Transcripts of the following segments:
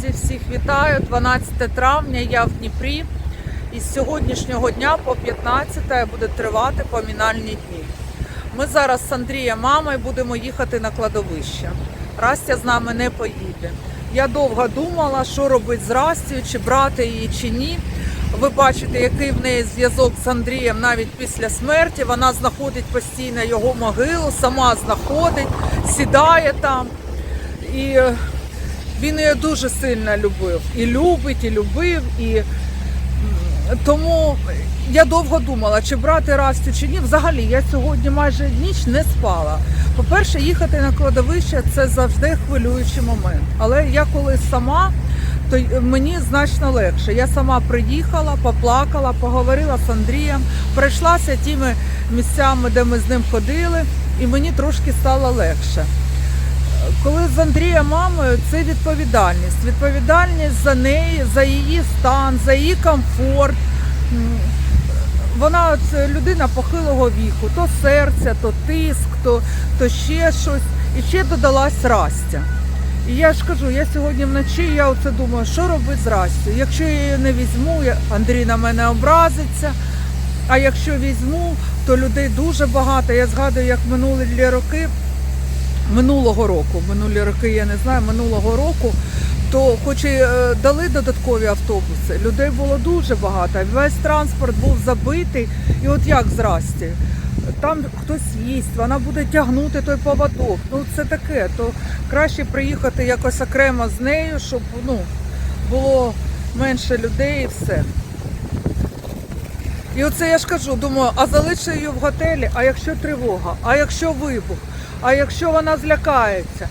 Друзі, всіх вітаю. 12 травня я в Дніпрі. І з сьогоднішнього дня по 15 буде тривати помінальні дні. Ми зараз з Андрієм мамою будемо їхати на кладовище. Растя з нами не поїде. Я довго думала, що робити з Растю, чи брати її, чи ні. Ви бачите, який в неї зв'язок з Андрієм навіть після смерті. Вона знаходить постійно його могилу, сама знаходить, сідає там. І він її дуже сильно любив. І любить, і любив. І тому я довго думала, чи брати Растю, чи ні. Взагалі, я сьогодні майже ніч не спала. По-перше, їхати на кладовище це завжди хвилюючий момент. Але я коли сама, то мені значно легше. Я сама приїхала, поплакала, поговорила з Андрієм, пройшлася тими місцями, де ми з ним ходили, і мені трошки стало легше. Коли з Андрієм мамою це відповідальність. Відповідальність за неї, за її стан, за її комфорт. Вона це людина похилого віку, то серця, то тиск, то, то ще щось. І ще додалась Растя. І я ж кажу, я сьогодні вночі я оце думаю, що робити з Растю. Якщо я її не візьму, Андрій на мене образиться. А якщо візьму, то людей дуже багато. Я згадую, як минулі роки минулого року, минулі роки я не знаю, минулого року, то хоч і е, дали додаткові автобуси, людей було дуже багато, весь транспорт був забитий. І от як зрасті, там хтось їсть, вона буде тягнути той поводок. Ну це таке, то краще приїхати якось окремо з нею, щоб ну, було менше людей і все. І оце я ж кажу, думаю, а залишу її в готелі, а якщо тривога, а якщо вибух, а якщо вона злякається,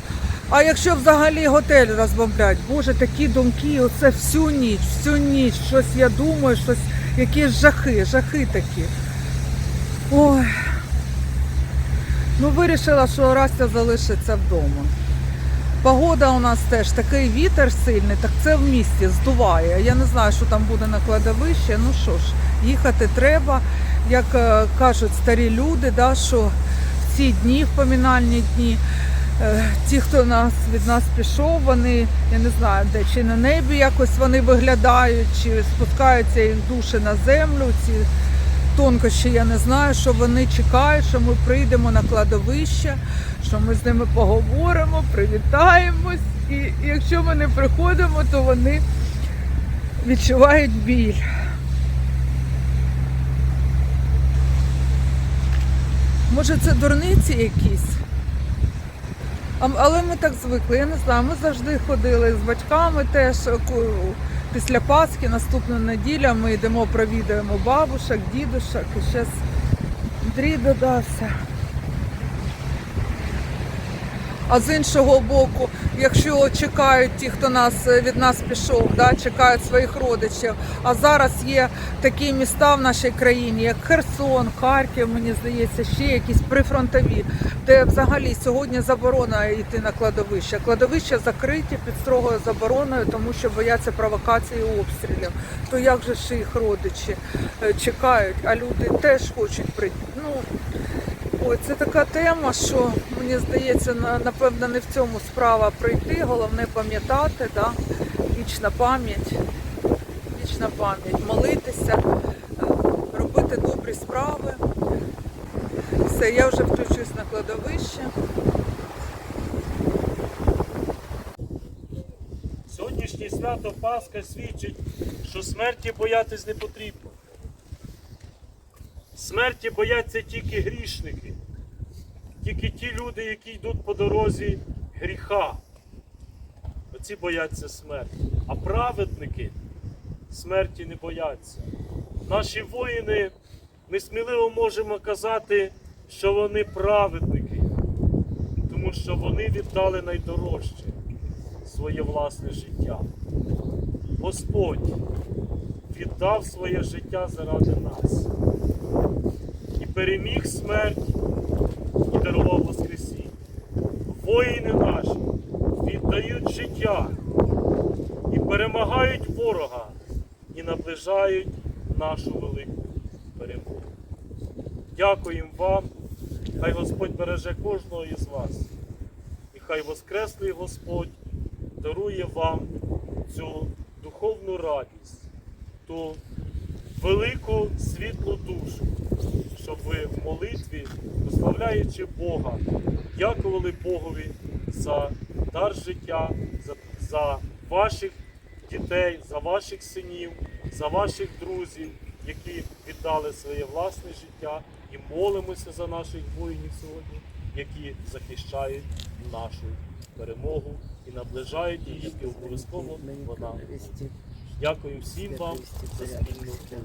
а якщо взагалі готель розбомблять, боже, такі думки, оце всю ніч, всю ніч, щось я думаю, щось, якісь жахи, жахи такі. Ой. Ну, вирішила, що Растя залишиться вдома. Погода у нас теж такий вітер сильний, так це в місті здуває. Я не знаю, що там буде на кладовищі. Ну що ж, їхати треба. Як е, кажуть старі люди, да, що ці дні, в помінальні дні, е, ті, хто нас від нас пішов, вони, я не знаю, де чи на небі якось вони виглядають, чи спускаються їх душі на землю. Ці тонкощі я не знаю, що вони чекають, що ми прийдемо на кладовище, що ми з ними поговоримо, привітаємось. І, і якщо ми не приходимо, то вони відчувають біль. Може, це дурниці якісь? Але ми так звикли, я не знаю. Ми завжди ходили з батьками теж після Пасхи, наступна неділя ми йдемо, провідуємо бабушок, дідушок і зараз Андрій додався. А з іншого боку, якщо чекають ті, хто нас е, від нас пішов, да, чекають своїх родичів. А зараз є такі міста в нашій країні, як Херсон, Харків, мені здається, ще якісь прифронтові, де взагалі сьогодні заборона йти на кладовище. Кладовища закриті під строгою забороною, тому що бояться провокації обстрілів. То як же ж їх родичі е, чекають, а люди теж хочуть прийти. Ну, Ой, це така тема, що мені здається, напевно, не в цьому справа прийти. Головне пам'ятати, да? вічна пам'ять, вічна пам'ять, молитися, е, робити добрі справи. Все, я вже включусь на кладовище. Сьогоднішнє свято Пасха свідчить, що смерті боятись не потрібно. Смерті бояться тільки грішники, тільки ті люди, які йдуть по дорозі гріха. Оці бояться смерті. А праведники смерті не бояться. Наші воїни, ми сміливо можемо казати, що вони праведники, тому що вони віддали найдорожче своє власне життя. Господь віддав своє життя заради нас переміг смерть і дарував Воскресіння. Воїни наші віддають життя і перемагають ворога і наближають нашу велику перемогу. Дякуємо вам. Хай Господь береже кожного із вас. І хай Воскреслий Господь дарує вам цю духовну радість, ту велику світлу душу, щоб ви в молитві, прославляючи Бога, дякували Богові за дар життя, за, за ваших дітей, за ваших синів, за ваших друзів, які віддали своє власне життя, і молимося за наших воїнів сьогодні, які захищають нашу перемогу і наближають її, і обов'язково вона. Дякую всім вам за спільну молитву.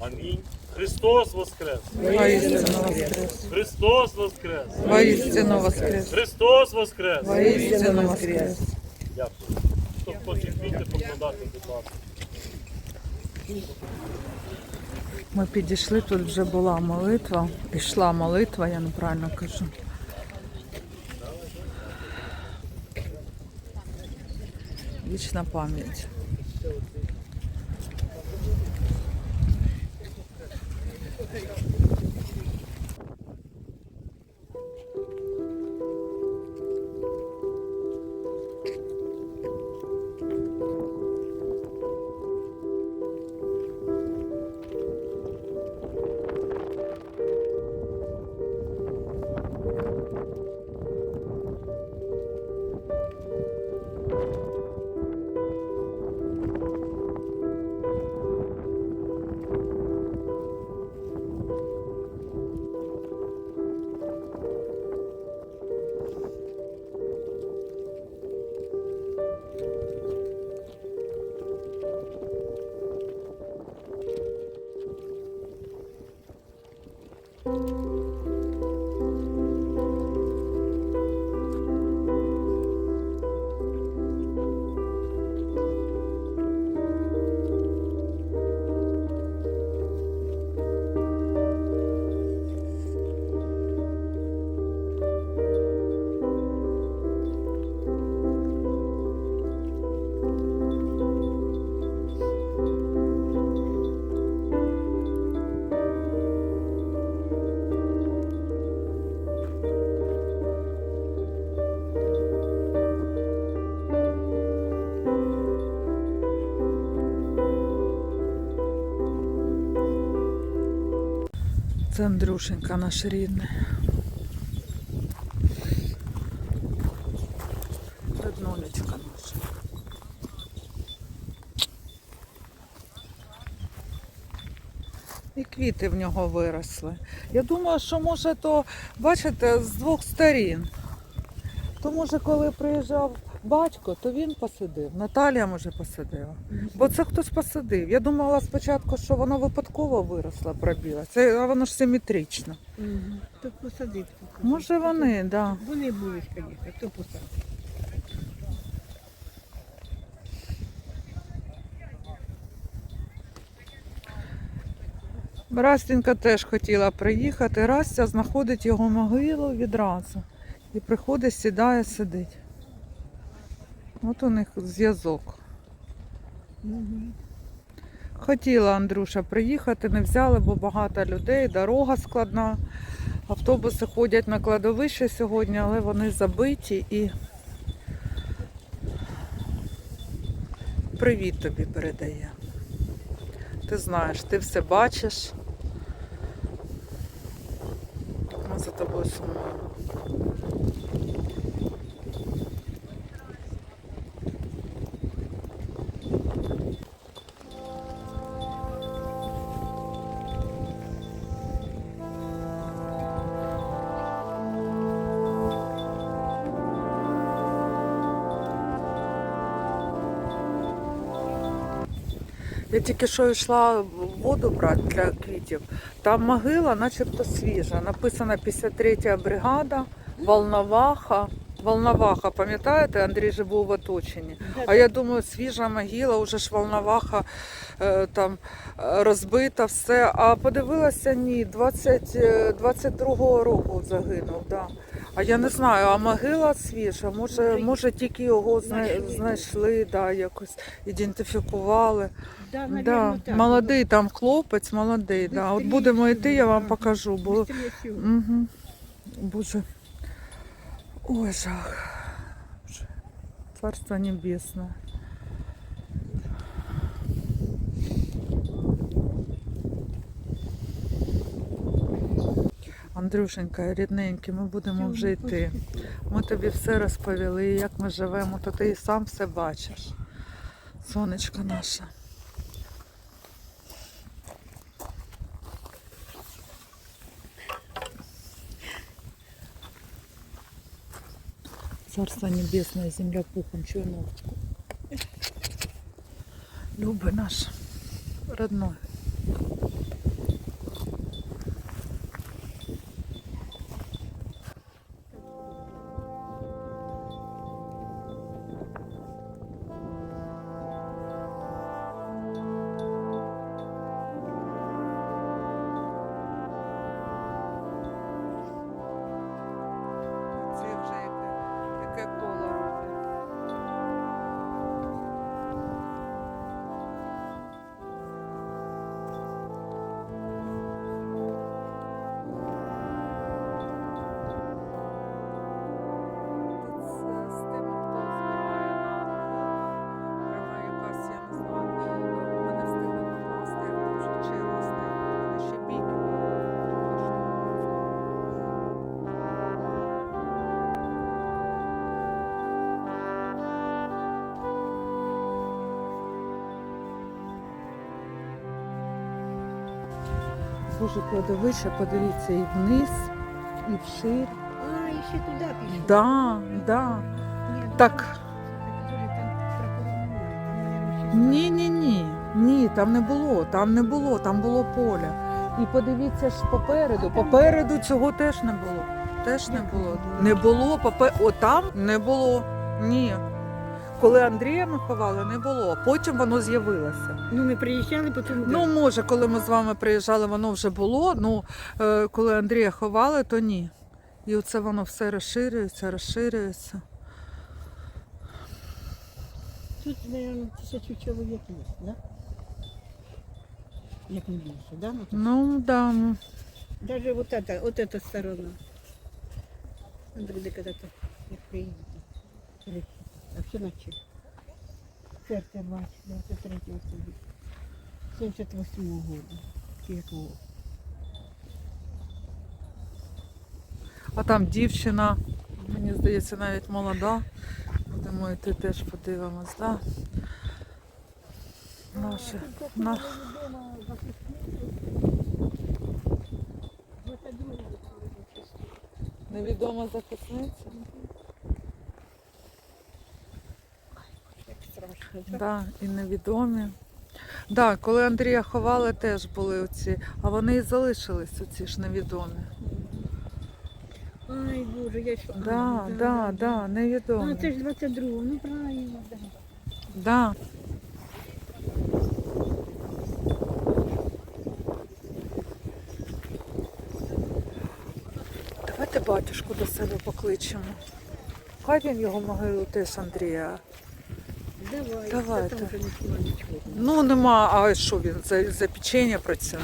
Амінь. Христос Воскрес! Воістину воскрес! Христос Воскрес! Воістину воскрес! Христос Воскрес! Воістину воскрес! Дякую. Хто хоче квіти покладати, будь ласка. Ми підійшли, тут вже була молитва. Пішла молитва, я неправильно кажу. Вічна пам'ять. হচ্ছে Це Андрюшенька наш рідний. Роднонечка наша. І квіти в нього виросли. Я думаю, що може то, бачите, з двох сторін. То може, коли приїжджав батько, то він посадив. Наталія може посадила. Бо це хтось посадив. Я думала спочатку, що воно випадково виросло, пробіло. Це а воно ж симетрично. Угу. То посадити. Може вони, так. Да. Вони будуть, звісно, то посадити. Растінка теж хотіла приїхати. Растя знаходить його могилу відразу. І приходить, сідає, сидить. От у них зв'язок. Угу. Хотіла Андрюша приїхати, не взяли, бо багато людей, дорога складна. Автобуси ходять на кладовище сьогодні, але вони забиті і привіт тобі передає. Ти знаєш, ти все бачиш. Ми за тобою сумуємо. Я тільки що йшла воду брати для квітів. Там могила, начебто свіжа. Написано 53-я бригада, Волноваха. Волноваха, пам'ятаєте, Андрій же був в оточенні. А я думаю, свіжа могила, уже ж Волноваха е, там е, розбита, все. А подивилася, ні, 20, е, 22-го року загинув. Да. А я не знаю, а могила свіжа, може, може тільки його зна- Знайшли. да, якось ідентифікували. Да, Да, молодий там хлопець, молодий. Да. От будемо йти, я вам покажу. Бо... Угу. Боже. Ой, жах. Царство небесне. Андрюшенька, рідненький, ми будемо вже йти. Ми тобі все розповіли, як ми живемо, то ти і сам все бачиш. Сонечко наше. Царство небесное, земля пухом черного. Любы наш, родной. Боже, кладовище, подивіться і вниз, і вшир. А, і ще туди пішов. Да, да. Ну, Так. ще Ні, ні, ні. Ні, там не було, там не було, там було поле. І подивіться ж попереду. Попереду цього теж не було. Теж не було. Не було, попе... О, там не було. Ні. Коли Андрія ми ховали, не було. Потім воно з'явилося. Ну, ми приїжджали, потім... Ну, може, коли ми з вами приїжджали, воно вже було. Ну, е, коли Андрія ховали, то ні. І оце воно все розширюється, розширюється. Тут, мабуть, тисячу чоловік є, да? Як не більше, да? Ну, Ну, да. ну. Даже вот это, вот эта сторона. Андрей, да когда-то, як приїдете. Или Вообще ночі. Серце бачить, 23 собі. 78 года. Чи? А там дівчина, мені здається, навіть молода. Будемо йти теж подивимось, да? Наші, на... Невідома захисниця. Да, і невідомі. Да, коли Андрія ховали, теж були оці, а вони і залишились оці ж невідомі. Ай, Боже, я що? Да, да, да, А, невідомі. це ж 22, ну правильно, да. Да. Давайте батюшку до себе покличемо. Хай він його могилу теж Андрія. Давай, Давайте. Там вже нічого нічого. Ну нема, а що він за, за печення працює?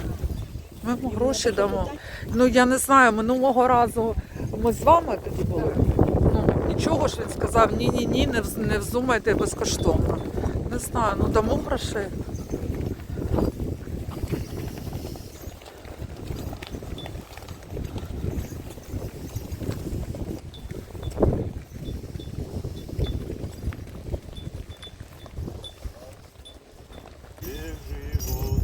Ми йому гроші дамо. Ну я не знаю, минулого разу ми з вами тоді були. Ну нічого ж він сказав, ні, ні, не взумайте безкоштовно. Не знаю, ну дамо грошей. people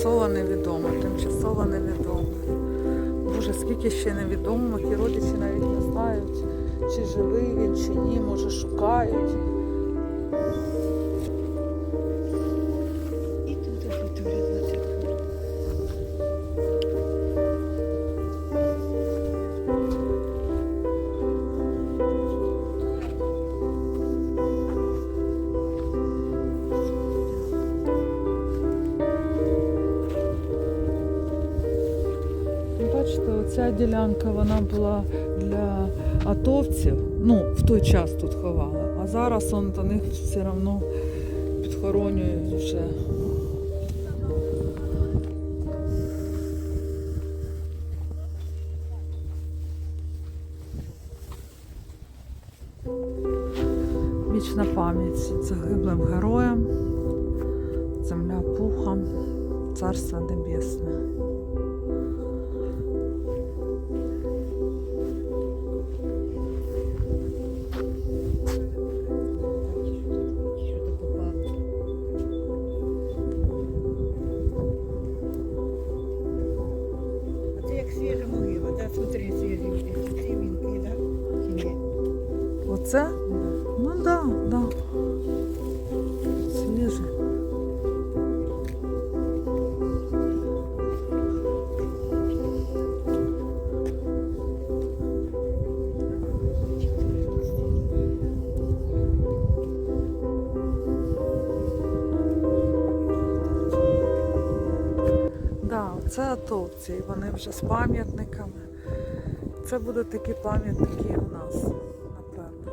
Тимчасово невідомо, тимчасово невідомо. Боже, скільки ще невідомих, і родичі навіть не знають, чи живий він, чи ні, може шукають. Ділянка вона була для атовців. Ну, в той час тут ховали. А зараз он до них все одно підхоронюють вже. Вічна пам'ять загиблим героям, земля пухом, царство небесне. Це і вони вже з пам'ятниками. Це будуть такі пам'ятники і у нас, напевно.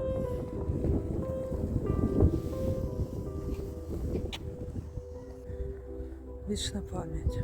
Вічна пам'ять.